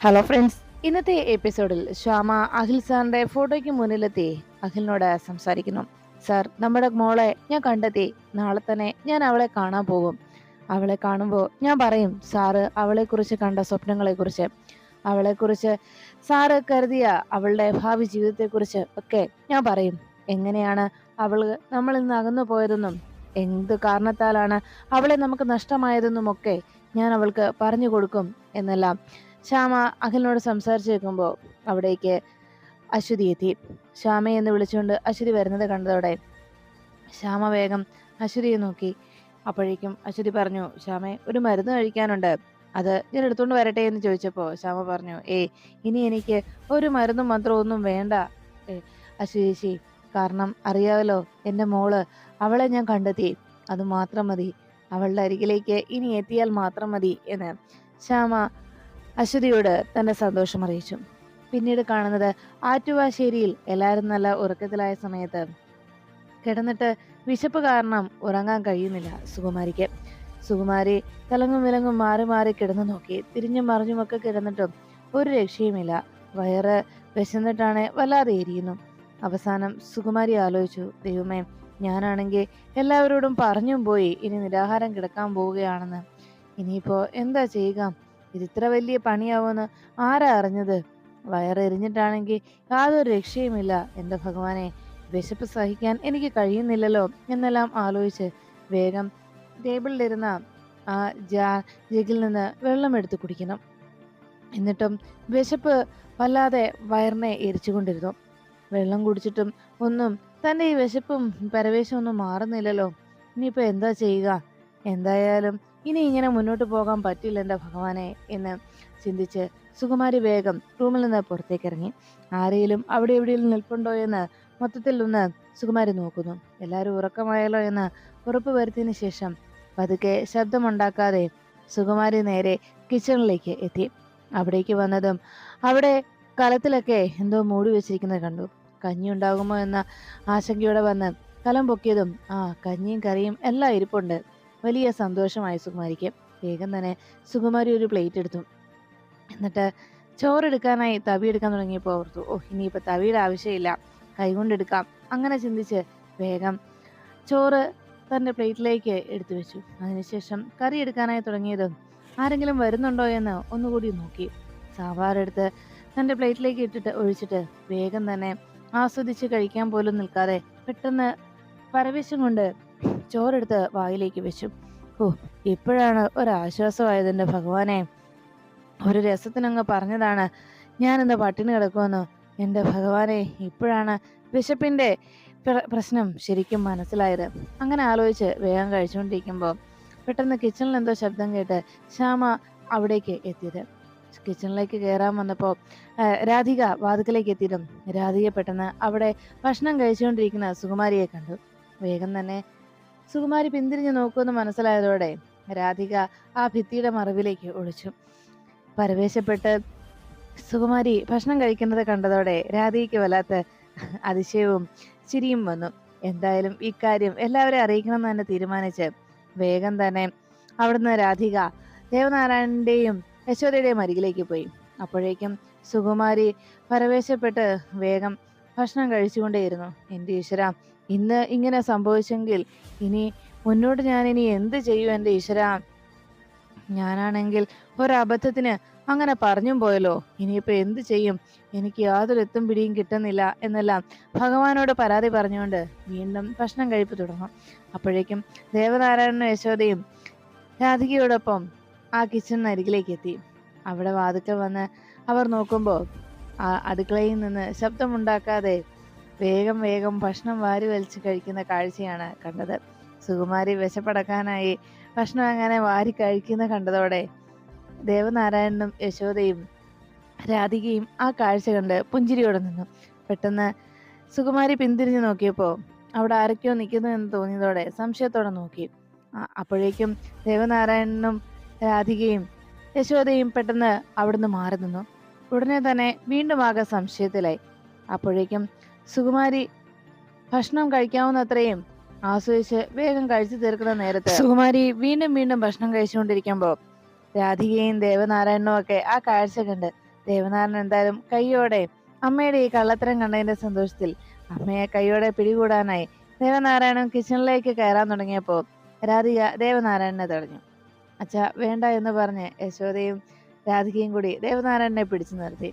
Hello friends ഇന്നത്തെ എപ്പിസോഡിൽ ശ്യാമ അഖിൽ സാറിന്റെ ഫോട്ടോയ്ക്ക് മുന്നിലെത്തി. അഖിലിനോട് സംസാരിക്കുന്നു. സാർ നമ്മുടെ മോളെ ഞാൻ കണ്ടെത്തി. നാളെ തന്നെ ഞാൻ അവളെ കാണാൻ പോകും. അവളെ കാണുമ്പോൾ ഞാൻ പറയും സാറ് അവളെക്കുറിച്ച് കണ്ട സ്വപ്നങ്ങളെക്കുറിച്ച് അവളെക്കുറിച്ച് സാറ് കരുതിയ അവളുടെ ഭാവി ജീവിതത്തെക്കുറിച്ച് ഒക്കെ ഞാൻ പറയും. എങ്ങനെയാണ് അവൾ നമ്മളിൽ നിന്ന് അകന്നു പോയതെന്നും എന്ത് കാരണത്താലാണ് അവളെ നമുക്ക് നഷ്ടമായതെന്നും ഒക്കെ ഞാൻ അവൾക്ക് പറഞ്ഞു കൊടുക്കും എന്നെല്ലാം ശ്യാമ അഖിലിനോട് സംസാരിച്ചു നിൽക്കുമ്പോൾ അവിടേക്ക് അശ്വതി എത്തി. ശ്യാമയെന്ന് വിളിച്ചുകൊണ്ട് അശ്വതി വരുന്നത് കണ്ടതോടെ ശ്യാമ വേഗം അശ്വതിയെ നോക്കി. അപ്പോഴേക്കും അശ്വതി പറഞ്ഞു ശ്യാമെ ഒരു മരുന്ന് കഴിക്കാനുണ്ട്. അത് ഞാൻ എടുത്തുകൊണ്ട് വരട്ടെ എന്ന് ചോദിച്ചപ്പോൾ ശ്യാമ പറഞ്ഞു ഏ ഇനി എനിക്ക് ഒരു മരുന്നും മന്ത്രവും ഒന്നും വേണ്ട. അശ്വതി കാരണം അറിയാമല്ലോ എന്റെ മോൾ അവളെ ഞാൻ കണ്ടെത്തി. അത് മാത്രം മതി. അവളുടെ അരികിലേക്ക് ഇനി എത്തിയാൽ മാത്രം മതി എന്ന്. ശ്യാമ അശ്വതിയോട് തന്റെ സന്തോഷം അറിയിച്ചു. പിന്നീട് കാണുന്നത് ആറ്റുവാശ്ശേരിയിൽ എല്ലാവരും നല്ല ഉറക്കത്തിലായ സമയത്ത് കിടന്നിട്ട് വിശപ്പ് കാരണം ഉറങ്ങാൻ കഴിയുന്നില്ല സുകുമാരിക്ക്. സുകുമാരി തലങ്ങും വിലങ്ങും മാറി മാറി കിടന്നു നോക്കി. തിരിഞ്ഞും മറിഞ്ഞുമൊക്കെ കിടന്നിട്ടും ഒരു രക്ഷയുമില്ല. വയറ് വിശന്നിട്ടാണ് വല്ലാതെ എരിയുന്നു. അവസാനം സുകുമാരി ആലോചിച്ചു ദൈവമേ ഞാനാണെങ്കിൽ എല്ലാവരോടും പറഞ്ഞും പോയി. ഇനി നിരാഹാരം കിടക്കാൻ പോവുകയാണെന്ന്. ഇനിയിപ്പോൾ എന്താ ചെയ്യുക? ഇത് ഇത്ര വലിയ പണിയാവുമെന്ന് ആരാ അറിഞ്ഞത്? വയറെറിഞ്ഞിട്ടാണെങ്കിൽ യാതൊരു രക്ഷയുമില്ല. എന്റെ ഭഗവാനെ വിശപ്പ് സഹിക്കാൻ എനിക്ക് കഴിയുന്നില്ലല്ലോ എന്നെല്ലാം ആലോചിച്ച് വേഗം ടേബിളിലിരുന്ന ആ ജാ ജഗിൽ നിന്ന് വെള്ളം എടുത്ത് കുടിക്കണം. എന്നിട്ടും വിശപ്പ് വല്ലാതെ വയറിനെ എരിച്ചുകൊണ്ടിരുന്നു. വെള്ളം കുടിച്ചിട്ടും ഒന്നും തന്റെ ഈ വിശപ്പും പരവേശമൊന്നും മാറുന്നില്ലല്ലോ. ഇനിയിപ്പോൾ എന്താ ചെയ്യുക? എന്തായാലും ഇനി ഇങ്ങനെ മുന്നോട്ട് പോകാൻ പറ്റില്ല എന്റെ ഭഗവാനെ എന്ന് ചിന്തിച്ച് സുകുമാരി വേഗം റൂമിൽ നിന്ന് പുറത്തേക്ക് ഇറങ്ങി. ആരെയും അവിടെ എവിടെയെങ്കിലും നിൽപ്പുണ്ടോ എന്ന് മൊത്തത്തിൽ ഒന്ന് സുകുമാരി നോക്കുന്നു. എല്ലാവരും ഉറക്കമായാലോ എന്ന് ഉറപ്പ് വരുത്തിയതിനു ശേഷം പതുക്കെ ശബ്ദമുണ്ടാക്കാതെ സുകുമാരി നേരെ കിച്ചണിലേക്ക് എത്തി. അവിടേക്ക് വന്നതും അവിടെ കലത്തിലൊക്കെ എന്തോ മൂടി വെച്ചിരിക്കുന്നത് കണ്ടു. കഞ്ഞി ഉണ്ടാകുമോ എന്ന ആശങ്കയോടെ വന്ന് കലം പൊക്കിയതും ആ കഞ്ഞിയും കറിയും എല്ലാം ഇരിപ്പുണ്ട്. വലിയ സന്തോഷമായി സുകുമാരിക്ക്. വേഗം തന്നെ സുകുമാരി ഒരു പ്ലേറ്റ് എടുത്തു. എന്നിട്ട് ചോറെടുക്കാനായി തവി എടുക്കാൻ തുടങ്ങിയപ്പോൾ ഓർത്തു ഓ ഇനിയിപ്പോൾ തവിയുടെ ആവശ്യമില്ല. കൈകൊണ്ടെടുക്കാം. അങ്ങനെ ചിന്തിച്ച് വേഗം ചോറ് തന്റെ പ്ലേറ്റിലേക്ക് എടുത്തു വെച്ചു. അതിനുശേഷം കറി എടുക്കാനായി തുടങ്ങിയതും ആരെങ്കിലും വരുന്നുണ്ടോ എന്ന് ഒന്നുകൂടി നോക്കി. സാമ്പാറെടുത്ത് തന്റെ പ്ലേറ്റിലേക്ക് ഇട്ടിട്ട് ഒഴിച്ചിട്ട് വേഗം തന്നെ ആസ്വദിച്ച് കഴിക്കാൻ പോലും നിൽക്കാതെ പെട്ടെന്ന് പരവേശം കൊണ്ട് ചോറെടുത്ത് വായിലേക്ക് വെച്ചു. ഓ ഇപ്പോഴാണ് ഒരാശ്വാസമായത് എന്റെ ഭഗവാനെ. ഒരു രസത്തിനങ്ങ് പറഞ്ഞതാണ് ഞാൻ എന്താ പട്ടിണി കിടക്കുമെന്ന്? എന്റെ ഭഗവാനെ ഇപ്പോഴാണ് വിശപ്പിന്റെ പ്രശ്നം ശരിക്കും മനസ്സിലായത്. അങ്ങനെ ആലോചിച്ച് വേഗം കഴിച്ചുകൊണ്ടിരിക്കുമ്പോൾ പെട്ടെന്ന് കിച്ചണിൽ എന്തോ ശബ്ദം കേട്ട് ശ്യാമ അവിടേക്ക് എത്തിയത്. കിച്ചണിലേക്ക് കയറാൻ വന്നപ്പോൾ രാധിക വാതുക്കലേക്ക് എത്തിയതും രാധിക പെട്ടെന്ന് അവിടെ ഭക്ഷണം കഴിച്ചുകൊണ്ടിരിക്കുന്ന സുകുമാരിയെ കണ്ടു. വേഗം തന്നെ സുകുമാരി പിന്തിരിഞ്ഞ് നോക്കുമെന്ന് മനസ്സിലായതോടെ രാധിക ആ ഭിത്തിയുടെ മറവിലേക്ക് ഒളിച്ചു. പരവേശപ്പെട്ട് സുകുമാരി ഭക്ഷണം കഴിക്കുന്നത് കണ്ടതോടെ രാധികയ്ക്ക് വല്ലാത്ത അതിശയവും ചിരിയും വന്നു. എന്തായാലും ഇക്കാര്യം എല്ലാവരെയും അറിയിക്കണം എന്ന് തന്നെ തീരുമാനിച്ച് വേഗം തന്നെ അവിടുന്ന് രാധിക ദേവനാരായണന്റെയും യശോദയുടെയും അരികിലേക്ക് പോയി. അപ്പോഴേക്കും സുകുമാരി പരവേശപ്പെട്ട് വേഗം ഭക്ഷണം കഴിച്ചുകൊണ്ടേയിരുന്നു. എന്റെ ഈശ്വര ഇന്ന് ഇങ്ങനെ സംഭവിച്ചെങ്കിൽ ഇനി മുന്നോട്ട് ഞാൻ ഇനി എന്ത് ചെയ്യും എന്റെ ഈശ്വര? ഞാനാണെങ്കിൽ ഒരബദ്ധത്തിന് അങ്ങനെ പറഞ്ഞും പോയല്ലോ. ഇനിയിപ്പോൾ എന്ത് ചെയ്യും? എനിക്ക് യാതൊരു എത്തും പിടിയും കിട്ടുന്നില്ല എന്നെല്ലാം ഭഗവാനോട് പരാതി പറഞ്ഞുകൊണ്ട് വീണ്ടും ഭക്ഷണം കഴിപ്പ് തുടങ്ങും. അപ്പോഴേക്കും ദേവനാരായണനും യശോദയും രാധികയോടൊപ്പം ആ കിച്ചണിന് അരികിലേക്ക് എത്തി. അവിടെ വാതുക്കൾ വന്ന് അവർ നോക്കുമ്പോൾ അടുക്കളയിൽ നിന്ന് ശബ്ദമുണ്ടാക്കാതെ വേഗം വേഗം ഭക്ഷണം വാരി വലിച്ച് കഴിക്കുന്ന കാഴ്ചയാണ് കണ്ടത്. സുകുമാരി വിശപ്പടക്കാനായി ഭക്ഷണം അങ്ങനെ വാരി കഴിക്കുന്ന കണ്ടതോടെ ദേവനാരായണനും യശോദയും രാധികയും ആ കാഴ്ച കണ്ട് പുഞ്ചിരിയോടെ നിന്നു. പെട്ടെന്ന് സുകുമാരി പിന്തിരിഞ്ഞു നോക്കിയപ്പോൾ അവിടെ ആരൊക്കെയോ നിൽക്കുന്നു എന്ന് തോന്നിയതോടെ സംശയത്തോടെ നോക്കി. അപ്പോഴേക്കും ദേവനാരായണനും രാധികയും യശോദയും പെട്ടെന്ന് അവിടുന്ന് മാറി നിന്നു. ഉടനെ തന്നെ വീണ്ടും ആകെ സംശയത്തിലായി. അപ്പോഴേക്കും സുകുമാരി ഭക്ഷണം കഴിക്കാവുന്നത്രയും ആസ്വദിച്ച് വേഗം കഴിച്ചു തീർക്കുന്ന നേരത്തെ സുകുമാരി വീണ്ടും വീണ്ടും ഭക്ഷണം കഴിച്ചുകൊണ്ടിരിക്കുമ്പോൾ രാധികയും ദേവനാരായണനും ഒക്കെ ആ കാഴ്ച കണ്ട് ദേവനാരായണൻ എന്തായാലും കൈയോടെ അമ്മയുടെ ഈ കള്ളത്തരം കണ്ടതിന്റെ സന്തോഷത്തിൽ അമ്മയെ കൈയോടെ പിടികൂടാനായി ദേവനാരായണൻ കിച്ചണിലേക്ക് കയറാൻ തുടങ്ങിയപ്പോൾ രാധിക ദേവനാരായണനെ തടഞ്ഞു. അച്ഛ വേണ്ട എന്ന് പറഞ്ഞ് യശോദയും രാധികയും കൂടി ദേവനാരായണനെ പിടിച്ചു നിർത്തി.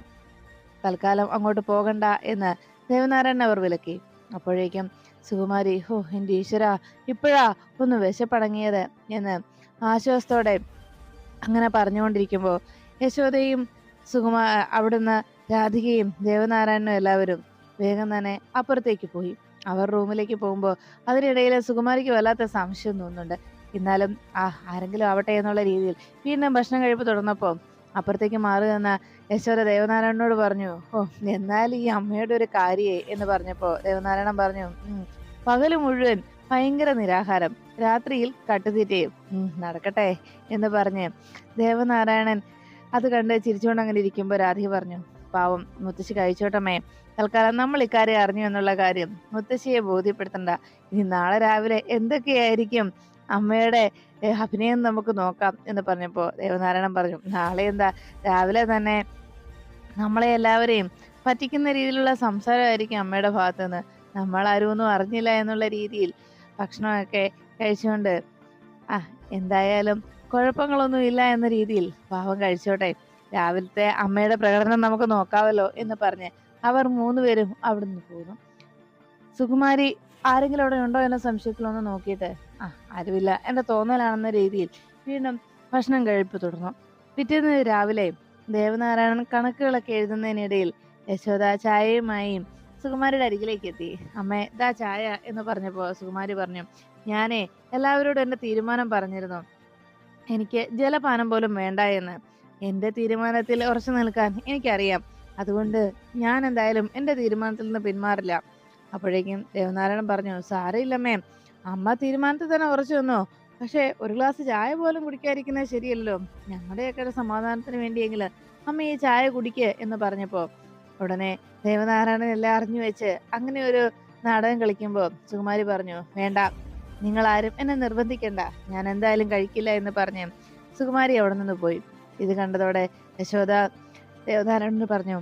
തൽക്കാലം അങ്ങോട്ട് പോകണ്ട എന്ന് ദേവനാരായണൻ അവർ വിലക്കി. അപ്പോഴേക്കും സുകുമാരി ഹോ എന്റെ ഈശ്വര ഇപ്പോഴാ ഒന്ന് വിശപ്പടങ്ങിയത് എന്ന് ആശ്വാസത്തോടെ അങ്ങനെ പറഞ്ഞുകൊണ്ടിരിക്കുമ്പോൾ യശോദയും സുകുമാ അവിടുന്ന് രാധികയും ദേവനാരായണനും എല്ലാവരും വേഗം തന്നെ അപ്പുറത്തേക്ക് പോയി. അവർ റൂമിലേക്ക് പോകുമ്പോൾ അതിനിടയിൽ സുകുമാരിക്ക് വല്ലാത്ത സംശയം തോന്നുന്നുണ്ട്. എന്നാലും ആ ആരെങ്കിലും ആവട്ടെ എന്നുള്ള രീതിയിൽ വീണ്ടും ഭക്ഷണം കഴിപ്പ് തുടർന്നപ്പോൾ അപ്പുറത്തേക്ക് മാറി നിന്ന യശോദ ദേവനാരായണനോട് പറഞ്ഞു ഓ എന്നാൽ ഈ അമ്മയുടെ ഒരു കാര്യേ എന്ന് പറഞ്ഞപ്പോൾ ദേവനാരായണൻ പറഞ്ഞു "ഉം, പകൽ മുഴുവൻ ഭയങ്കര നിരാഹാരം. രാത്രിയിൽ കട്ടുതീറ്റയും നടക്കട്ടെ എന്ന് പറഞ്ഞ് ദേവനാരായണൻ അത് കണ്ട് ചിരിച്ചുകൊണ്ട് അങ്ങനെ ഇരിക്കുമ്പോൾ രാധിക പറഞ്ഞു പാവം മുത്തശ്ശി കഴിച്ചോട്ടമ്മേ. തൽക്കാലം നമ്മൾ ഇക്കാര്യം അറിഞ്ഞു എന്നുള്ള കാര്യം മുത്തശ്ശിയെ ബോധ്യപ്പെടുത്തണ്ട. ഇനി നാളെ രാവിലെ എന്തൊക്കെയായിരിക്കും അമ്മയുടെ അഭിനയം നമുക്ക് നോക്കാം എന്ന് പറഞ്ഞപ്പോൾ ദേവനാരായണൻ പറഞ്ഞു നാളെ എന്താ? രാവിലെ തന്നെ നമ്മളെ എല്ലാവരെയും പറ്റിക്കുന്ന രീതിയിലുള്ള സംസാരമായിരിക്കും അമ്മയുടെ ഭാഗത്ത് നിന്ന് നമ്മൾ ആരും ഒന്നും അറിഞ്ഞില്ല എന്നുള്ള രീതിയിൽ ഭക്ഷണമൊക്കെ കഴിച്ചുകൊണ്ട് ആ എന്തായാലും കുഴപ്പങ്ങളൊന്നും ഇല്ല എന്ന രീതിയിൽ പാവം കഴിച്ചോട്ടെ. രാവിലത്തെ അമ്മയുടെ പ്രകടനം നമുക്ക് നോക്കാമല്ലോ എന്ന് പറഞ്ഞ് അവർ മൂന്നുപേരും അവിടുന്ന് പോകുന്നു സുകുമാരി ആരെങ്കിലും അവിടെ ഉണ്ടോ എന്ന സംശയത്തിലൊന്ന് നോക്കിയിട്ട് ആ ആരുമില്ല എന്റെ തോന്നലാണെന്ന രീതിയിൽ വീണ്ടും ഭക്ഷണം കഴിപ്പ് തുടർന്നു. പിറ്റേന്ന് രാവിലെ ദേവനാരായണൻ കണക്കുകളൊക്കെ എഴുതുന്നതിനിടയിൽ യശോദ ചായയുമായി സുകുമാരിയുടെ അരികിലേക്ക് എത്തി. അമ്മേ ദാ ചായ എന്ന് പറഞ്ഞപ്പോൾ സുകുമാരി പറഞ്ഞു ഞാനേ എല്ലാവരോടും എന്റെ തീരുമാനം പറഞ്ഞിരുന്നു. എനിക്ക് ജലപാനം പോലും വേണ്ട എന്ന്. എന്റെ തീരുമാനത്തിൽ ഉറച്ചു നിൽക്കാൻ എനിക്കറിയാം. അതുകൊണ്ട് ഞാൻ എന്തായാലും എന്റെ തീരുമാനത്തിൽ നിന്ന് പിന്മാറില്ല. അപ്പോഴേക്കും ദേവനാരായണൻ പറഞ്ഞു സാരയില്ലമ്മേ അമ്മ തീരുമാനത്തിൽ തന്നെ ഉറച്ചു നിന്നോ? പക്ഷേ ഒരു ഗ്ലാസ് ചായ പോലും കുടിക്കാതിരിക്കുന്നത് ശരിയല്ലല്ലോ. ഞങ്ങളുടെയൊക്കെ സമാധാനത്തിന് വേണ്ടിയെങ്കിൽ അമ്മ ഈ ചായ കുടിക്ക് എന്ന് പറഞ്ഞപ്പോൾ ഉടനെ ദേവനാരായണൻ എല്ലാം അറിഞ്ഞു വെച്ച് അങ്ങനെ ഒരു നാടകം കളിക്കുമ്പോൾ സുകുമാരി പറഞ്ഞു വേണ്ട നിങ്ങൾ ആരും എന്നെ നിർബന്ധിക്കണ്ട. ഞാൻ എന്തായാലും കഴിക്കില്ല എന്ന് പറഞ്ഞ് സുകുമാരി അവിടെ നിന്ന് പോയി. ഇത് കണ്ടതോടെ യശോദ ദേവനാരായണന് പറഞ്ഞു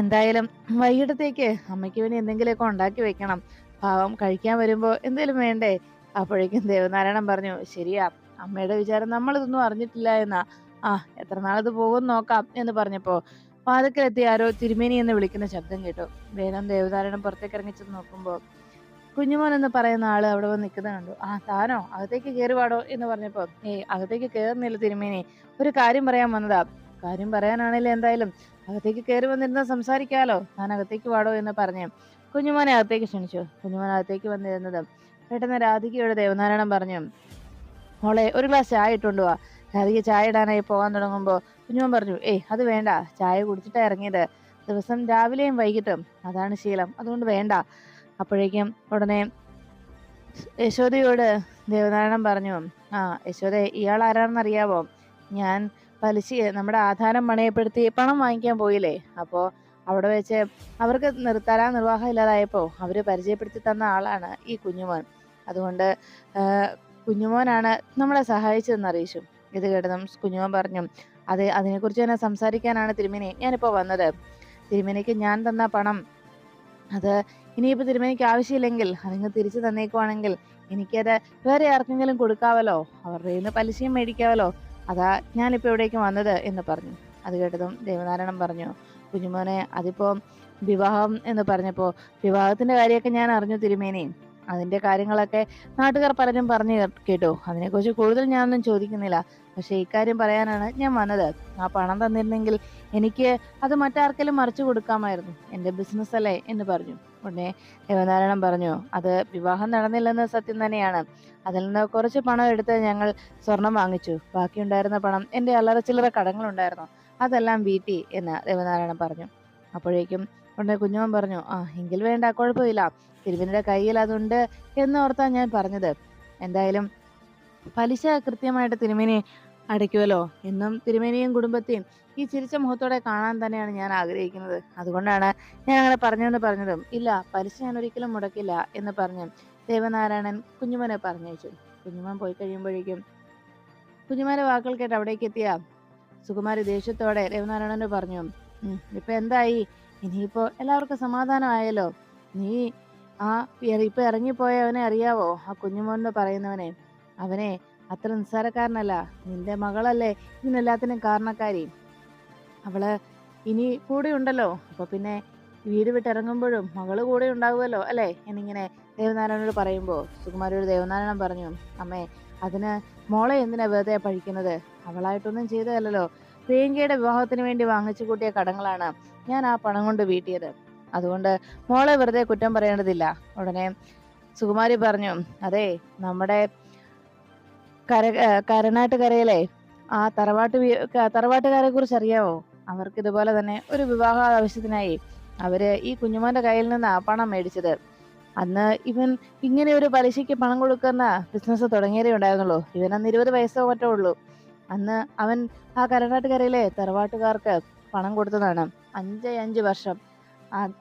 എന്തായാലും വൈകിട്ടത്തേക്ക് അമ്മയ്ക്ക് വേണ്ടി എന്തെങ്കിലുമൊക്കെ ഉണ്ടാക്കി വെക്കണം. പാവം കഴിക്കാൻ വരുമ്പോൾ എന്തേലും വേണ്ടേ? അപ്പോഴേക്കും ദേവനാരായണൻ പറഞ്ഞു ശരിയാ അമ്മയുടെ വിചാരം നമ്മളിതൊന്നും അറിഞ്ഞിട്ടില്ല എന്നാ. ആ എത്ര നാളത് പോകും നോക്കാം എന്ന് പറഞ്ഞപ്പോ വാതിക്കലെത്തി ആരോ തിരുമേനി എന്ന് വിളിക്കുന്ന ശബ്ദം കേട്ടു. വേഗം ദേവനാരായണൻ പുറത്തേക്ക് ഇറങ്ങിച്ചെന്ന് നോക്കുമ്പോ കുഞ്ഞുമോൻ എന്ന് പറയുന്ന ആൾ അവിടെ വന്ന് നിൽക്കുന്നത് കണ്ടു. ആ താനോ? അകത്തേക്ക് കയറിപാടോ എന്ന് പറഞ്ഞപ്പോ ഏയ് അകത്തേക്ക് കയറുന്നില്ല തിരുമേനി. ഒരു കാര്യം പറയാൻ വന്നതാ. കാര്യം പറയാനാണെങ്കിലും എന്തായാലും അകത്തേക്ക് കയറി വന്നിരുന്ന സംസാരിക്കാലോ. താൻ അകത്തേക്ക് പാടോ എന്ന് പറഞ്ഞ് കുഞ്ഞുമോനെ അകത്തേക്ക് ക്ഷണിച്ചു. കുഞ്ഞുമോൻ അകത്തേക്ക് വന്നിരുന്നത്. പെട്ടെന്ന് രാധികയോട് ദേവനാരായണൻ പറഞ്ഞു മോളെ ഒരു ഗ്ലാസ് ചായ ഇട്ടുകൊണ്ട് വാ. രാധിക ചായ ഇടാനായി പോകാൻ തുടങ്ങുമ്പോൾ കുഞ്ഞുമോൻ പറഞ്ഞു ഏയ് അത് വേണ്ട. ചായ കുടിച്ചിട്ടാ ഇറങ്ങിയത്. ദിവസം രാവിലെയും വൈകിട്ടും. അതാണ് ശീലം. അതുകൊണ്ട് വേണ്ട. അപ്പോഴേക്കും ഉടനെ യശോദയോട് ദേവനാരായണൻ പറഞ്ഞു ആ യശോദ ഇയാൾ ആരാണെന്ന് അറിയാവോ? ഞാൻ പലിശ നമ്മുടെ ആധാരം പണയപ്പെടുത്തി പണം വാങ്ങിക്കാൻ പോയില്ലേ? അപ്പോൾ അവിടെ വെച്ച് അവർക്ക് നിർത്താരാ നിർവാഹം ഇല്ലാതായപ്പോൾ അവർ പരിചയപ്പെടുത്തി തന്ന ആളാണ് ഈ കുഞ്ഞുമോൻ. അതുകൊണ്ട് കുഞ്ഞുമോനാണ് നമ്മളെ സഹായിച്ചതെന്ന് അറിയിച്ചു. ഇത് കേട്ടതും കുഞ്ഞുമോൻ പറഞ്ഞു അത് അതിനെക്കുറിച്ച് തന്നെ സംസാരിക്കാനാണ് തിരുമേനി. ഞാനിപ്പോൾ വന്നത്. തിരുമേനിക്ക് ഞാൻ തന്ന പണം. അത് ഇനിയിപ്പോൾ തിരുമേനിക്ക് ആവശ്യമില്ലെങ്കിൽ അതിങ്ങ് തിരിച്ചു തന്നേക്കുവാണെങ്കിൽ എനിക്കത് വേറെ ആർക്കെങ്കിലും കൊടുക്കാവല്ലോ? അവരുടെ നിന്ന് പലിശയും മേടിക്കാവല്ലോ? അതാ ഞാനിപ്പോൾ ഇവിടേക്ക് വന്നത് എന്ന് പറഞ്ഞു. അത് കേട്ടതും ദേവനാരായണൻ പറഞ്ഞു കുഞ്ഞുമോനെ അതിപ്പോ വിവാഹം എന്ന് പറഞ്ഞപ്പോൾ വിവാഹത്തിന്റെ കാര്യമൊക്കെ ഞാൻ അറിഞ്ഞു തിരുമേനി. അതിന്റെ കാര്യങ്ങളൊക്കെ നാട്ടുകാർ പലരും പറഞ്ഞു കേട്ടോ. അതിനെക്കുറിച്ച് കൂടുതൽ ഞാനൊന്നും ചോദിക്കുന്നില്ല. പക്ഷെ ഇക്കാര്യം പറയാനാണ് ഞാൻ വന്നത്. ആ പണം തന്നിരുന്നെങ്കിൽ എനിക്ക് അത് മറ്റാർക്കെങ്കിലും മറിച്ചു കൊടുക്കാമായിരുന്നു. എന്റെ ബിസിനസ് അല്ലേ എന്ന് പറഞ്ഞു. ഉടനെ ദേവനാരായണൻ പറഞ്ഞു അത് വിവാഹം നടന്നില്ലെന്ന് സത്യം തന്നെയാണ്. അതിൽ നിന്ന് കുറച്ച് പണം എടുത്ത് ഞങ്ങൾ സ്വർണം വാങ്ങിച്ചു. ബാക്കിയുണ്ടായിരുന്ന പണം എന്റെ അല്ലറ ചില്ലറ കടങ്ങളുണ്ടായിരുന്നു. അതെല്ലാം വീട്ടി എന്ന് ദേവനാരായണൻ പറഞ്ഞു. അപ്പോഴേക്കും ഉടനെ കുഞ്ഞുമൻ പറഞ്ഞു ആ എങ്കിൽ വേണ്ട കുഴപ്പമില്ല. തിരുവിന്റെ കയ്യിൽ അതുണ്ട് എന്നോർത്താ ഞാൻ പറഞ്ഞത്. എന്തായാലും പലിശ കൃത്യമായിട്ട് തിരുമേനി അടയ്ക്കുമല്ലോ എന്നും തിരുമേനിയും കുടുംബത്തെയും ഈ ചിരിച്ച മുഖത്തോടെ കാണാൻ തന്നെയാണ് ഞാൻ ആഗ്രഹിക്കുന്നത്. അതുകൊണ്ടാണ് ഞാൻ അങ്ങനെ പറഞ്ഞതെന്ന് പറഞ്ഞതും. ഇല്ല പലിശ ഞാൻ ഒരിക്കലും മുടക്കില്ല എന്ന് പറഞ്ഞ് ദേവനാരായണൻ കുഞ്ഞുമനെ പറഞ്ഞയച്ചു. കുഞ്ഞുമൻ പോയി കഴിയുമ്പോഴേക്കും കുഞ്ഞുമാരെ വാക്കുകൾ കേട്ട് അവിടേക്ക് എത്തിയ സുകുമാരി ദേഷ്യത്തോടെ രവിനാരായണന് പറഞ്ഞു "ഉം, ഇപ്പൊ എന്തായി? ഇനിയിപ്പോ എല്ലാവർക്കും സമാധാനമായല്ലോ. നീ ആ ഇപ്പൊ ഇറങ്ങിപ്പോയ അവനെ അറിയാവോ? ആ കുഞ്ഞുമോന്ന് പറയുന്നവനെ. അവനെ അത്ര നിസ്സാരക്കാരനല്ല. നിന്റെ മകളല്ലേ ഇതിനെല്ലാത്തിനും കാരണക്കാരി. അവൾ ഇനി കൂടെ ഉണ്ടല്ലോ. അപ്പൊ പിന്നെ വീട് വിട്ടിറങ്ങുമ്പോഴും മകൾ കൂടെ ഉണ്ടാവുമല്ലോ അല്ലേ? എന്നിങ്ങനെ ദേവനാരായണനോട് പറയുമ്പോൾ സുകുമാരിയോട് ദേവനാരായണൻ പറഞ്ഞു അമ്മേ അതിന് മോളെ എന്തിനാ വെറുതെ പഴിക്കുന്നത് അവളായിട്ടൊന്നും ചെയ്തതല്ലല്ലോ. പ്രിയങ്കയുടെ വിവാഹത്തിന് വേണ്ടി വാങ്ങിച്ചു കൂട്ടിയ കടങ്ങളാണ് ഞാൻ ആ പണം കൊണ്ട് വീട്ടിയത്. അതുകൊണ്ട് മോളെ വെറുതെ കുറ്റം പറയേണ്ടതില്ല. ഉടനെ സുകുമാരി പറഞ്ഞു അതെ നമ്മുടെ കര കരനാട്ടുകരയിലെ ആ തറവാട്ട് തറവാട്ടുകാരെ കുറിച്ച് അറിയാവോ? അവർക്ക് ഇതുപോലെ തന്നെ ഒരു വിവാഹ ആവശ്യത്തിനായി അവർ ഈ കുഞ്ഞുമോന്റെ കയ്യിൽ നിന്ന് ആ പണം മേടിച്ചത്. അന്ന് ഇവൻ ഇങ്ങനെ ഒരു പലിശയ്ക്ക് പണം കൊടുക്കുന്ന ബിസിനസ് തുടങ്ങിയതേ ഉണ്ടായിരുന്നുള്ളൂ. ഇവൻ അന്ന് ഇരുപത് വയസ്സോ മറ്റോ ഉള്ളൂ. അന്ന് അവൻ ആ കരനാട്ടുകരയിലെ തറവാട്ടുകാർക്ക് പണം കൊടുത്തതാണ്. അഞ്ച് അഞ്ച് വർഷം.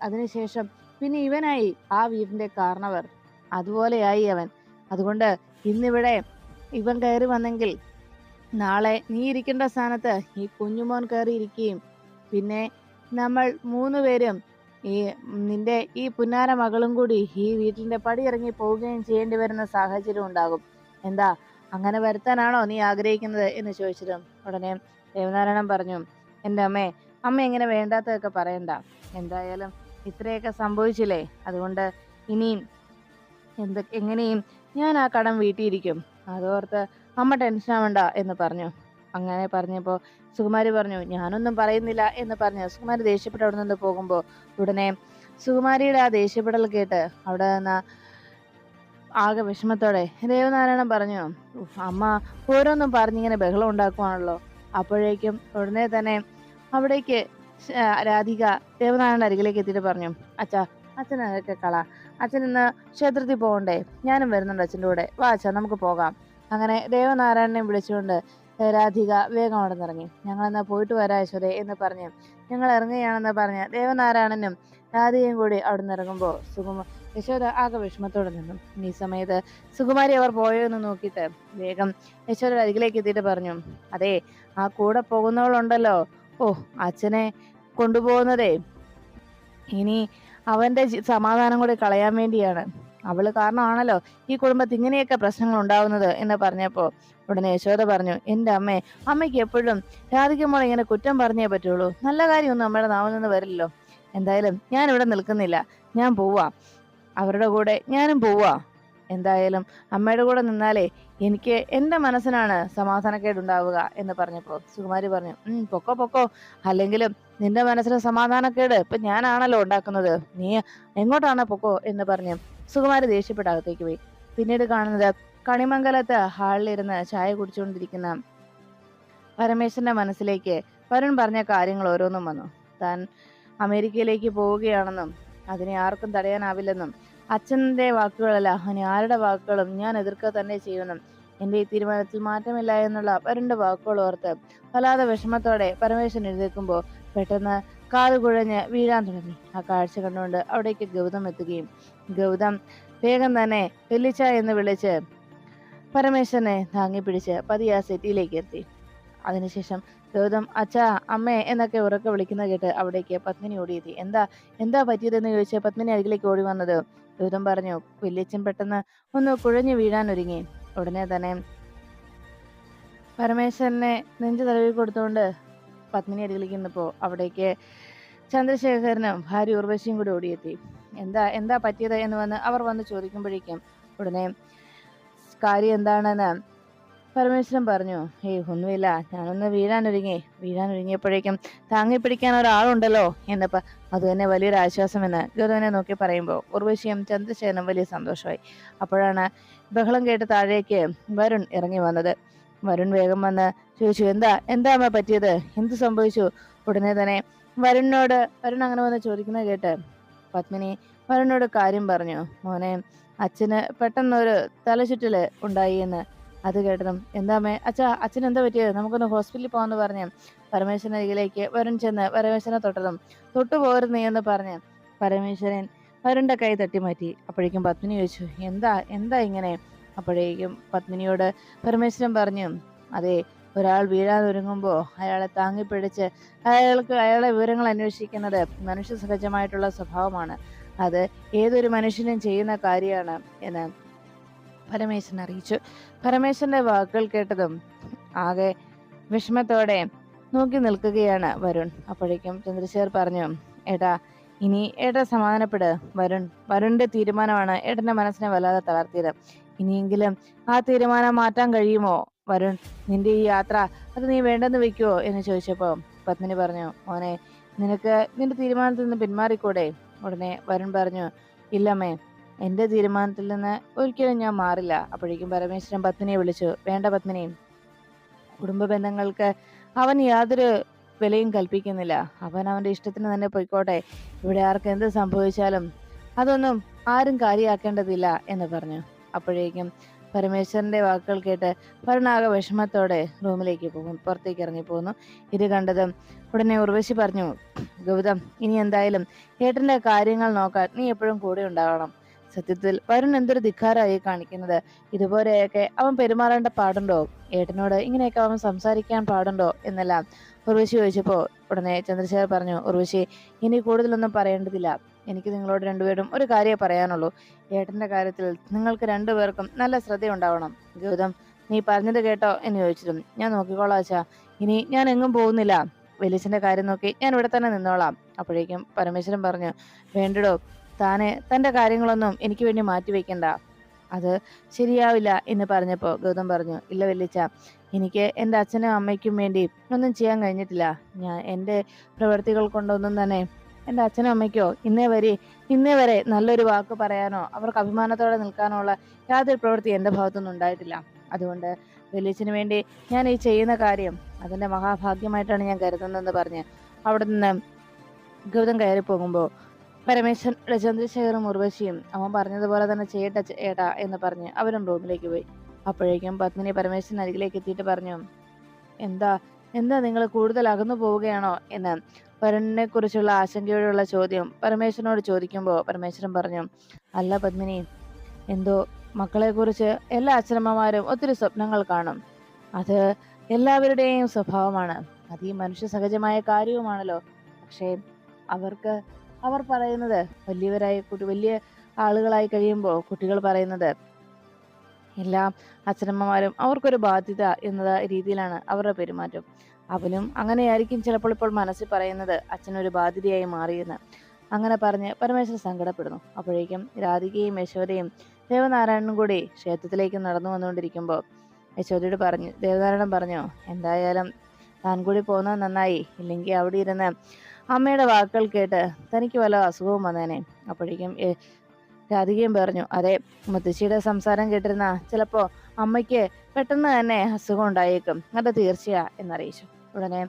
അതിനുശേഷം പിന്നെ ഇവനായി ആ വീടിന്റെ കാരണവർ അതുപോലെയായി അവൻ. അതുകൊണ്ട് ഇന്നിവിടെ ഇവൻ കയറി വന്നെങ്കിൽ നാളെ നീ ഇരിക്കേണ്ട സ്ഥാനത്ത് ഈ കുഞ്ഞുമോൻ കയറി ഇരിക്കുകയും പിന്നെ നമ്മൾ മൂന്ന് പേരും ഈ നിന്റെ ഈ പുന്നാര മകളും കൂടി ഈ വീട്ടിന്റെ പടി ഇറങ്ങി പോവുകയും ചെയ്യേണ്ടി വരുന്ന സാഹചര്യം ഉണ്ടാകും. എന്താ? അങ്ങനെ വരുത്താനാണോ നീ ആഗ്രഹിക്കുന്നത്? എന്ന് ചോദിച്ചതും ഉടനെ ദേവനാരായണൻ പറഞ്ഞു എന്റെ അമ്മേ അമ്മ ഇങ്ങനെ വേണ്ടാത്തതൊക്കെ പറയണ്ട. എന്തായാലും ഇത്രയൊക്കെ സംഭവിച്ചില്ലേ? അതുകൊണ്ട് ഇനിയും എന്ത് എങ്ങനെയും ഞാൻ ആ കടം വീട്ടിയിരിക്കും. അതോർത്ത് അമ്മ ടെൻഷൻ ആവണ്ട എന്ന് പറഞ്ഞു. അങ്ങനെ പറഞ്ഞപ്പോ സുകുമാരി പറഞ്ഞു ഞാനൊന്നും പറയുന്നില്ല എന്ന് പറഞ്ഞു സുകുമാരി ദേഷ്യപ്പെട്ട് അവിടെ നിന്ന് പോകുമ്പോ ഉടനെ സുകുമാരിയുടെ ആ ദേഷ്യപ്പെടൽ കേട്ട് അവിടെ നിന്ന് ആകെ വിഷമത്തോടെ ദേവനാരായണൻ പറഞ്ഞു "ഉഫ്, അമ്മ ഓരോന്നും പറഞ്ഞിങ്ങനെ ബഹളം ഉണ്ടാക്കുവാണല്ലോ. അപ്പോഴേക്കും ഉടനെ തന്നെ അവിടേക്ക് രാധിക ദേവനാരായണൻ അരികിലേക്ക് എത്തിയിട്ട് പറഞ്ഞു അച്ഛാ അച്ഛൻ അതൊക്കെ കള? അച്ഛൻ ഇന്ന് ക്ഷേത്രത്തിൽ പോകണ്ടേ? ഞാനും വരുന്നുണ്ട് അച്ഛന്റെ കൂടെ. വാ അച്ഛാ നമുക്ക് പോകാം. അങ്ങനെ ദേവനാരായണനെ വിളിച്ചുകൊണ്ട് രാധിക വേഗം അവിടെ നിന്നിറങ്ങി. ഞങ്ങൾ എന്നാ പോയിട്ട് വരാം ഐശ്വര്യ എന്ന് പറഞ്ഞു ഞങ്ങൾ ഇറങ്ങുകയാണെന്ന് പറഞ്ഞ് ദേവനാരായണനും രാധികയും കൂടി അവിടെ നിന്ന് ഇറങ്ങുമ്പോൾ സുകുമ യശോദ ആകെ വിഷമത്തോടെ നിന്നു. ഈ സമയത്ത് സുകുമാരി അവർ പോയോ എന്ന് നോക്കിയിട്ട് വേഗം യശോദയുടെ അരികിലേക്ക് എത്തിയിട്ട് പറഞ്ഞു അതെ ആ കൂടെ പോകുന്നവളുണ്ടല്ലോ. ഓ അച്ഛനെ കൊണ്ടുപോകുന്നതേ. ഇനി അവന്റെ സമാധാനം കൂടി കളയാൻ വേണ്ടിയാണ്. അവൾ കാരണമാണല്ലോ ഈ കുടുംബത്തിൽ ഇങ്ങനെയൊക്കെ പ്രശ്നങ്ങൾ ഉണ്ടാവുന്നത് എന്ന് പറഞ്ഞപ്പോ ഉടനെ യശോദ പറഞ്ഞു എന്റെ അമ്മേ അമ്മയ്ക്ക് എപ്പോഴും രാധിക്കുമ്പോൾ ഇങ്ങനെ കുറ്റം പറഞ്ഞേ പറ്റുള്ളൂ. നല്ല കാര്യമൊന്നും അമ്മയുടെ നാവിൽ നിന്ന് വരില്ലല്ലോ. എന്തായാലും ഞാൻ ഇവിടെ നിൽക്കുന്നില്ല. ഞാൻ പോവാ. അവരുടെ കൂടെ ഞാനും പോവാ. എന്തായാലും അമ്മയുടെ കൂടെ നിന്നാലേ എനിക്ക് എന്റെ മനസ്സിനാണ് സമാധാനക്കേടുണ്ടാവുക എന്ന് പറഞ്ഞു സുകുമാരി പറഞ്ഞു പൊക്കോ പൊക്കോ. അല്ലെങ്കിലും നിന്റെ മനസ്സിന് സമാധാനക്കേട്. ഇപ്പൊ ഞാനാണല്ലോ ഉണ്ടാക്കുന്നത്. നീ എങ്ങോട്ടാണ് പൊക്കോ? എന്ന് പറഞ്ഞു സുകുമാരി ദേഷ്യപ്പെട്ട് അകത്തേക്ക് പോയി. പിന്നീട് കാണുന്നത് കണിമംഗലത്ത് ഹാളിലിരുന്ന് ചായ കുടിച്ചുകൊണ്ടിരിക്കുന്ന പരമേശ്വരന്റെ മനസ്സിലേക്ക് വരുൺ പറഞ്ഞ കാര്യങ്ങൾ ഓരോന്നും വന്നു. താൻ അമേരിക്കയിലേക്ക് പോവുകയാണെന്നും അതിനെ ആർക്കും തടയാനാവില്ലെന്നും അച്ഛന്റെ വാക്കുകളല്ല അവന് ആരുടെ വാക്കുകളും ഞാൻ എതിർക്കുക തന്നെ ചെയ്യുമെന്നും എന്റെ ഈ തീരുമാനത്തിൽ മാറ്റമില്ല എന്നുള്ള വരുണിന്റെ വാക്കുകൾ ഓർത്ത് വല്ലാതെ വിഷമത്തോടെ പരമേശ്വരൻ എഴുതേക്കുമ്പോൾ പെട്ടെന്ന് കാത് കുഴഞ്ഞ് വീഴാൻ തുടങ്ങി. ആ കാഴ്ച കണ്ടുകൊണ്ട് അവിടേക്ക് ഗൗതം എത്തുകയും ഗൗതം വേഗം തന്നെ വെല്ലിച്ച എന്ന് വിളിച്ച് പരമേശ്വരനെ താങ്ങി പിടിച്ച് പതിയെ സെറ്റിയിലേക്ക് എത്തി. അതിനുശേഷം ഗൗതം അച്ഛാ അമ്മേ എന്നൊക്കെ ഉറക്കെ വിളിക്കുന്നത് കേട്ട് അവിടേക്ക് പത്മിനി ഓടിയെത്തി. എന്താ എന്താ പറ്റിയതെന്ന് ചോദിച്ച് പത്മിനി അരികിലേക്ക് ഓടി വന്നത്? ഗൗതം പറഞ്ഞു വല്യച്ഛൻ പെട്ടെന്ന് ഒന്ന് കുഴഞ്ഞു വീഴാൻ ഒരുങ്ങി. ഉടനെ തന്നെ പരമേശ്വരനെ നെഞ്ചു തടവി കൊടുത്തുകൊണ്ട് പത്മിനി അരികിലേക്ക് നിന്നപ്പോ അവിടേക്ക് ചന്ദ്രശേഖരനും ഭാര്യ ഉർവശിയും കൂടി ഓടിയെത്തി. എന്താ എന്താ പറ്റിയത്? എന്ന് വന്ന് അവർ വന്ന് ചോദിക്കുമ്പോഴേക്കും ഉടനെ കാര്യം എന്താണെന്ന് പരമേശ്വരൻ പറഞ്ഞു ഏയ് ഒന്നുമില്ല. ഞാനൊന്ന് വീഴാനൊരുങ്ങി. വീഴാനൊരുങ്ങിയപ്പോഴേക്കും താങ്ങി പിടിക്കാൻ ഒരാളുണ്ടല്ലോ എന്നപ്പോ അത് തന്നെ വലിയൊരു ആശ്വാസമെന്ന് ഗൗതമനെ നോക്കി പറയുമ്പോൾ ഉർവശിയും ചന്ദ്രശേഖരനും വലിയ സന്തോഷമായി. അപ്പോഴാണ് ബഹളം കേട്ട് താഴേക്ക് വരുൺ ഇറങ്ങി വന്നത്. വരുൺ വേഗം വന്ന് ചോദിച്ചു എന്താ എന്താ അമ്മ പറ്റിയത്? എന്ത് സംഭവിച്ചു? ഉടനെ തന്നെ വരുണിനോട് വരുൺ അങ്ങനെ വന്ന് ചോദിക്കുന്നത് കേട്ട് പത്മിനി വരുണിനോട് കാര്യം പറഞ്ഞു. മോനെ അച്ഛന് പെട്ടെന്നൊരു തലചുറ്റൽ ഉണ്ടായി എന്ന് അത് കേട്ടതും. എന്താമേ അച്ഛാ അച്ഛൻ എന്താ പറ്റിയത് നമുക്കൊന്ന് ഹോസ്പിറ്റലിൽ പോകാന്ന് പറഞ്ഞ് പരമേശ്വരൻ അരികിലേക്ക് വരുൺ ചെന്ന് പരമേശ്വരനെ തൊട്ടതും. തൊട്ടു പോകരുത് നീ എന്ന് പറഞ്ഞ് പരമേശ്വരൻ വരുണിന്റെ കൈ തട്ടി മാറ്റി അപ്പോഴേക്കും പത്മിനി ചോദിച്ചു എന്താ എന്താ ഇങ്ങനെ? അപ്പോഴേക്കും പത്മിനിയോട് പരമേശ്വരൻ പറഞ്ഞു അതെ ഒരാൾ വീഴാൻ ഒരുങ്ങുമ്പോൾ അയാളെ താങ്ങിപ്പിടിച്ച് അയാൾക്ക് അയാളെ വിവരങ്ങൾ അന്വേഷിക്കുന്നത് മനുഷ്യ സഹജമായിട്ടുള്ള സ്വഭാവമാണ്. അത് ഏതൊരു മനുഷ്യനും ചെയ്യുന്ന കാര്യമാണ് എന്ന് പരമേശ്വരൻ അറിയിച്ചു. പരമേശ്വരന്റെ വാക്കുകൾ കേട്ടതും ആകെ വിഷമത്തോടെ നോക്കി നിൽക്കുകയാണ് വരുൺ. അപ്പോഴേക്കും ചന്ദ്രശേഖർ പറഞ്ഞു ഏട്ടാ ഇനി ഏട്ടാ സമാധാനപ്പെട്. വരുൺ വരുണിന്റെ തീരുമാനമാണ് ഏട്ടന്റെ മനസ്സിനെ വല്ലാതെ തളർത്തിയത്. ഇനിയെങ്കിലും ആ തീരുമാനം മാറ്റാൻ കഴിയുമോ? വരുൺ നിന്റെ ഈ യാത്ര അത് നീ വേണ്ടെന്ന് വെക്കുവോ? എന്ന് ചോദിച്ചപ്പോ പത്മിനി പറഞ്ഞു മോനെ നിനക്ക് നിന്റെ തീരുമാനത്തിൽ നിന്ന് പിന്മാറിക്കൂടെ? ഉടനെ വരുൺ പറഞ്ഞു ഇല്ലമ്മേ എന്റെ തീരുമാനത്തിൽ നിന്ന് ഒരിക്കലും ഞാൻ മാറില്ല. അപ്പോഴേക്കും പരമേശ്വരൻ പത്മിനിയെ വിളിച്ചു. വേണ്ട പത്മിനി കുടുംബ ബന്ധങ്ങൾക്ക് അവൻ യാതൊരു വിലയും കൽപ്പിക്കുന്നില്ല. അവൻ അവന്റെ ഇഷ്ടത്തിന് തന്നെ പോയിക്കോട്ടെ. ഇവിടെ ആർക്ക് എന്ത് സംഭവിച്ചാലും അതൊന്നും ആരും കാര്യമാക്കേണ്ടതില്ല എന്ന് പറഞ്ഞു. അപ്പോഴേക്കും പരമേശ്വരന്റെ വാക്കുകൾ കേട്ട് വരുണാകെ വിഷമത്തോടെ റൂമിലേക്ക് പോകും. പുറത്തേക്ക് ഇറങ്ങി പോകുന്നു ഇത് കണ്ടതും ഉടനെ ഉർവശി പറഞ്ഞു ഗൗതം ഇനി എന്തായാലും ഏട്ടന്റെ കാര്യങ്ങൾ നോക്കാൻ നീ എപ്പോഴും കൂടെ ഉണ്ടാവണം. സത്യത്തിൽ വരുൺ എന്തൊരു ധിക്കാരായി കാണിക്കുന്നത്. ഇതുപോലെയൊക്കെ അവൻ പെരുമാറേണ്ട പാടുണ്ടോ? ഏട്ടനോട് ഇങ്ങനെയൊക്കെ അവൻ സംസാരിക്കാൻ പാടുണ്ടോ എന്നെല്ലാം ഉർവശി ചോദിച്ചപ്പോ ഉടനെ ചന്ദ്രശേഖർ പറഞ്ഞു ഉർവശി ഇനി കൂടുതലൊന്നും പറയേണ്ടതില്ല. എനിക്ക് നിങ്ങളോട് രണ്ടുപേരും ഒരു കാര്യമേ പറയാനുള്ളൂ. ഏട്ടന്റെ കാര്യത്തിൽ നിങ്ങൾക്ക് രണ്ടുപേർക്കും നല്ല ശ്രദ്ധയുണ്ടാവണം. ഗൗതം നീ പറഞ്ഞത് കേട്ടോ എന്ന് ചോദിച്ചിരുന്നു. ഞാൻ നോക്കിക്കോളാം അച്ഛാ. ഇനി ഞാൻ എങ്ങും പോകുന്നില്ല. വലിയച്ഛന്റെ കാര്യം നോക്കി ഞാൻ ഇവിടെ തന്നെ നിന്നോളാം. അപ്പോഴേക്കും പരമേശ്വരൻ പറഞ്ഞു വേണ്ടടോ. താനെ തന്റെ കാര്യങ്ങളൊന്നും എനിക്ക് വേണ്ടി മാറ്റി വെക്കണ്ട. അത് ശരിയാവില്ല എന്ന് പറഞ്ഞപ്പോൾ ഗൗതം പറഞ്ഞു ഇല്ല വെല്ലിച്ച എനിക്ക് എന്റെ അച്ഛനും അമ്മയ്ക്കും വേണ്ടി ഒന്നും ചെയ്യാൻ കഴിഞ്ഞിട്ടില്ല. ഞാൻ എന്റെ പ്രവൃത്തികൾ കൊണ്ടൊന്നും തന്നെ എന്റെ അച്ഛനും അമ്മയ്ക്കോ ഇന്നേ വരെ ഇന്നേ വരെ നല്ലൊരു വാക്ക് പറയാനോ അവർക്ക് അഭിമാനത്തോടെ നിൽക്കാനോ ഉള്ള യാതൊരു പ്രവൃത്തി എന്റെ ഭാഗത്തുനിന്നും ഉണ്ടായിട്ടില്ല. അതുകൊണ്ട് വലിയച്ഛന് വേണ്ടി ഞാൻ ഈ ചെയ്യുന്ന കാര്യം അതിന്റെ മഹാഭാഗ്യമായിട്ടാണ് ഞാൻ കരുതുന്നതെന്ന് പറഞ്ഞ് അവിടെ നിന്ന് ഗൗതം കയറി പോകുമ്പോൾ പരമേശ്വരൻ ചന്ദ്രശേഖറും ഉർവശിയും അവൻ പറഞ്ഞതുപോലെ തന്നെ ചെയ്യട്ടെ ഏട്ടാ എന്ന് പറഞ്ഞ് അവരും റൂമിലേക്ക് പോയി. അപ്പോഴേക്കും പത്മിനി പരമേശ്വരൻ അരികിലേക്ക് എത്തിയിട്ട് പറഞ്ഞു എന്താ എന്താ നിങ്ങൾ കൂടുതൽ അകന്നു പോവുകയാണോ? എന്ന് വരുണിനെ കുറിച്ചുള്ള ആശങ്കയോടുള്ള ചോദ്യം പരമേശ്വരനോട് ചോദിക്കുമ്പോൾ പരമേശ്വരൻ പറഞ്ഞു അല്ല പത്മിനി എന്തോ മക്കളെ കുറിച്ച് എല്ലാ അച്ഛനമ്മമാരും ഒത്തിരി സ്വപ്നങ്ങൾ കാണും. അത് എല്ലാവരുടെയും സ്വഭാവമാണ്. അത് ഈ മനുഷ്യ സഹജമായ കാര്യവുമാണല്ലോ. പക്ഷേ അവർക്ക് അവർ പറയുന്നത് വലിയവരായി കുട്ടി വലിയ ആളുകളായി കഴിയുമ്പോൾ കുട്ടികൾ പറയുന്നത് എല്ലാ അച്ഛനമ്മമാരും അവർക്കൊരു ബാധ്യത എന്ന രീതിയിലാണ് അവരുടെ പെരുമാറ്റം. അവനും അങ്ങനെയായിരിക്കും ചിലപ്പോൾ ഇപ്പോൾ മനസ്സിൽ പറയുന്നത് അച്ഛനൊരു ബാധ്യതയായി മാറിയെന്ന്. അങ്ങനെ പറഞ്ഞ് പരമേശ്വരൻ സങ്കടപ്പെടുന്നു. അപ്പോഴേക്കും രാധികയും യശോദയും ദേവനാരായണനും കൂടി ക്ഷേത്രത്തിലേക്ക് നടന്നു വന്നുകൊണ്ടിരിക്കുമ്പോൾ യശോദയോട് പറഞ്ഞു ദേവനാരായണൻ പറഞ്ഞു എന്തായാലും താൻ കൂടി പോകുന്നത് നന്നായി. ഇല്ലെങ്കിൽ അവിടെ ഇരുന്ന് അമ്മയുടെ വാക്കുകൾ കേട്ട് തനിക്ക് വല്ല അസുഖവും വന്നേനെ. അപ്പോഴേക്കും രാധികയും പറഞ്ഞു അതെ മുത്തശ്ശിയുടെ സംസാരം കേട്ടിരുന്ന ചിലപ്പോൾ അമ്മയ്ക്ക് പെട്ടെന്ന് തന്നെ അസുഖം ഉണ്ടായേക്കും. അത് തീർച്ചയാ എന്നറിയിച്ചു. ഉടനെ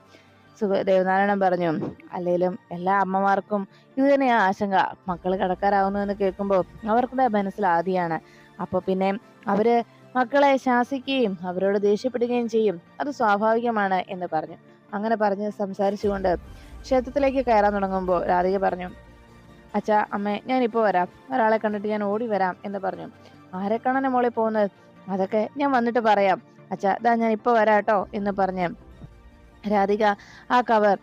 സുഖ ദേവനാരായണൻ പറഞ്ഞു അല്ലെങ്കിലും എല്ലാ അമ്മമാർക്കും ഇത് തന്നെയാ ആശങ്ക. മക്കൾ കടക്കാരാവുന്നു എന്ന് കേൾക്കുമ്പോൾ അവർക്കുടെ മനസ്സിൽ ആദിയാണ്. അപ്പൊ പിന്നെ അവർ മക്കളെ ശാസിക്കുകയും അവരോട് ദേഷ്യപ്പെടുകയും ചെയ്യും. അത് സ്വാഭാവികമാണ് എന്ന് പറഞ്ഞു. അങ്ങനെ പറഞ്ഞ് സംസാരിച്ചുകൊണ്ട് ക്ഷേത്രത്തിലേക്ക് കയറാൻ തുടങ്ങുമ്പോൾ രാധിക പറഞ്ഞു അച്ഛാ അമ്മേ ഞാൻ ഇപ്പോൾ വരാം. ഒരാളെ കണ്ടിട്ട് ഞാൻ ഓടി വരാം എന്ന് പറഞ്ഞു. ആരെ കാണാനാ മോളെ പോകുന്നത്? അതൊക്കെ ഞാൻ വന്നിട്ട് പറയാം. അച്ഛാ ദാ ഞാൻ ഇപ്പോൾ വരാട്ടോ എന്ന് പറഞ്ഞു രാധിക ആ കവർ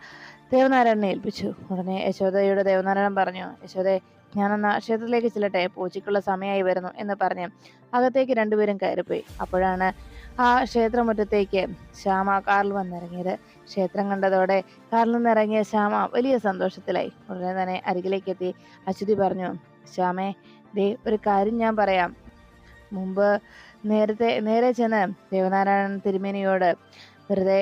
ദേവനാരായണനെ ഏൽപ്പിച്ചു. ഉടനെ യശോദയുടെ ദേവനാരായണൻ പറഞ്ഞു യശോദെ ഞാനെന്നാ ക്ഷേത്രത്തിലേക്ക് ചെല്ലട്ടെ. പൂച്ചയ്ക്കുള്ള സമയമായി വരുന്നു എന്ന് പറഞ്ഞു അകത്തേക്ക് രണ്ടുപേരും കയറിപ്പോയി. അപ്പോഴാണ് ആ ക്ഷേത്രമുറ്റത്തേക്ക് ശ്യാമ കാറിൽ വന്നിറങ്ങിയത്. ക്ഷേത്രം കണ്ടതോടെ കാറിൽ നിന്നിറങ്ങിയ ശ്യാമ വലിയ സന്തോഷത്തിലായി. ഉടനെ തന്നെ അരികിലേക്ക് എത്തി അശ്വതി പറഞ്ഞു ശ്യാമേ ദേ ഒരു കാര്യം ഞാൻ പറയാം. മുമ്പ് നേരത്തെ നേരെ ചെന്ന് ദേവനാരായണൻ തിരുമേനിയോട് വെറുതെ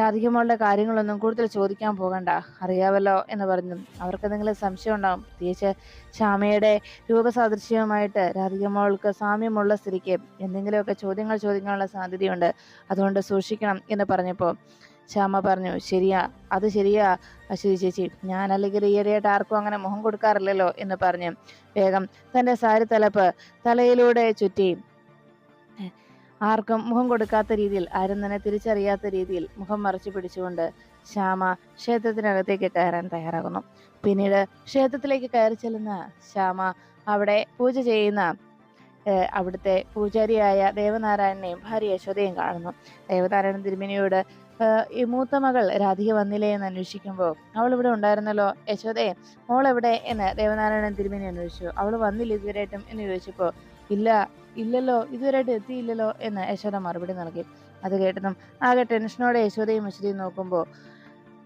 രാധികമ്മളുടെ കാര്യങ്ങളൊന്നും കൂടുതൽ ചോദിക്കാൻ പോകണ്ട. അറിയാവല്ലോ എന്ന് പറഞ്ഞു. അവർക്ക് എന്തെങ്കിലും സംശയം ഉണ്ടാവും. പ്രത്യേകിച്ച് ശ്യാമയുടെ രൂപസാദൃശ്യവുമായിട്ട് രാധികമ്മൾക്ക് സാമ്യമുള്ള സ്ഥിതിക്ക് എന്തെങ്കിലുമൊക്കെ ചോദ്യങ്ങൾ ചോദിക്കാനുള്ള സാധ്യതയുണ്ട്. അതുകൊണ്ട് സൂക്ഷിക്കണം എന്ന് പറഞ്ഞപ്പോൾ ശ്യാമ പറഞ്ഞു ശരിയാ അത് ശരിയാ അശ്വതി ചേച്ചി. ഞാൻ അല്ലെങ്കിൽ ഈയിടെയായിട്ട് ആർക്കും അങ്ങനെ മുഖം കൊടുക്കാറില്ലല്ലോ എന്ന് പറഞ്ഞു. വേഗം തന്റെ സാരി തലപ്പ് തലയിലൂടെ ചുറ്റി ആർക്കും മുഖം കൊടുക്കാത്ത രീതിയിൽ ആരും തന്നെ തിരിച്ചറിയാത്ത രീതിയിൽ മുഖം മറച്ചു പിടിച്ചുകൊണ്ട് ശ്യാമ ക്ഷേത്രത്തിനകത്തേക്ക് കയറാൻ തയ്യാറാകുന്നു. പിന്നീട് ക്ഷേത്രത്തിലേക്ക് കയറി ചെല്ലുന്ന ശ്യാമ അവിടെ പൂജ ചെയ്യുന്ന അവിടുത്തെ പൂജാരിയായ ദേവനാരായണനെയും ഭാര്യ യശോദയും കാണുന്നു. ദേവനാരായണൻ തിരുമിനിയോട് ഈ മൂത്ത മകൾ രാധിക വന്നില്ലേ എന്ന് അന്വേഷിക്കുമ്പോൾ അവൾ ഇവിടെ ഉണ്ടായിരുന്നല്ലോ? യശോദയെ മോൾ എവിടെ? എന്ന് ദേവനാരായണൻ തിരുമേനി അന്വേഷിച്ചു. അവൾ വന്നില്ല ഇതുവരെയായിട്ടും? എന്ന് ചോദിച്ചപ്പോൾ ഇല്ല ഇല്ലല്ലോ ഇതുവരെയായിട്ട് എത്തിയില്ലല്ലോ എന്ന് യശോദ മറുപടി നൽകി. അത് കേട്ടതും ആകെ ടെൻഷനോടെ യശോദയും അശ്വതിയും നോക്കുമ്പോൾ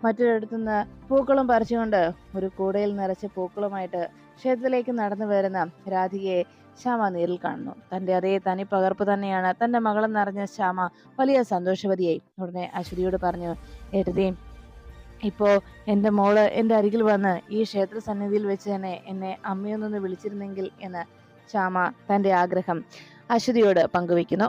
മറ്റൊരിടത്തുനിന്ന് പൂക്കളും പറിച്ചുകൊണ്ട് ഒരു കൂടയിൽ നിറച്ച പൂക്കളുമായിട്ട് ക്ഷേത്രത്തിലേക്ക് നടന്നു വരുന്ന രാധികയെ ശ്യാമ നേരിൽ കാണുന്നു. തന്റെ അതേ തനി പകർപ്പ് തന്നെയാണ് തന്റെ മകളെന്നറിഞ്ഞ ശ്യാമ വലിയ സന്തോഷവതിയായി. ഉടനെ അശ്വതിയോട് പറഞ്ഞു എഴുതി ഇപ്പോൾ എന്റെ മോൾ എന്റെ അരികിൽ വന്ന് ഈ ക്ഷേത്ര സന്നിധിയിൽ വെച്ച് തന്നെ എന്നെ അമ്മയൊന്നൊന്ന് വിളിച്ചിരുന്നെങ്കിൽ എന്ന് ശ്യാമ തന്റെ ആഗ്രഹം അശ്വതിയോട് പങ്കുവെക്കുന്നു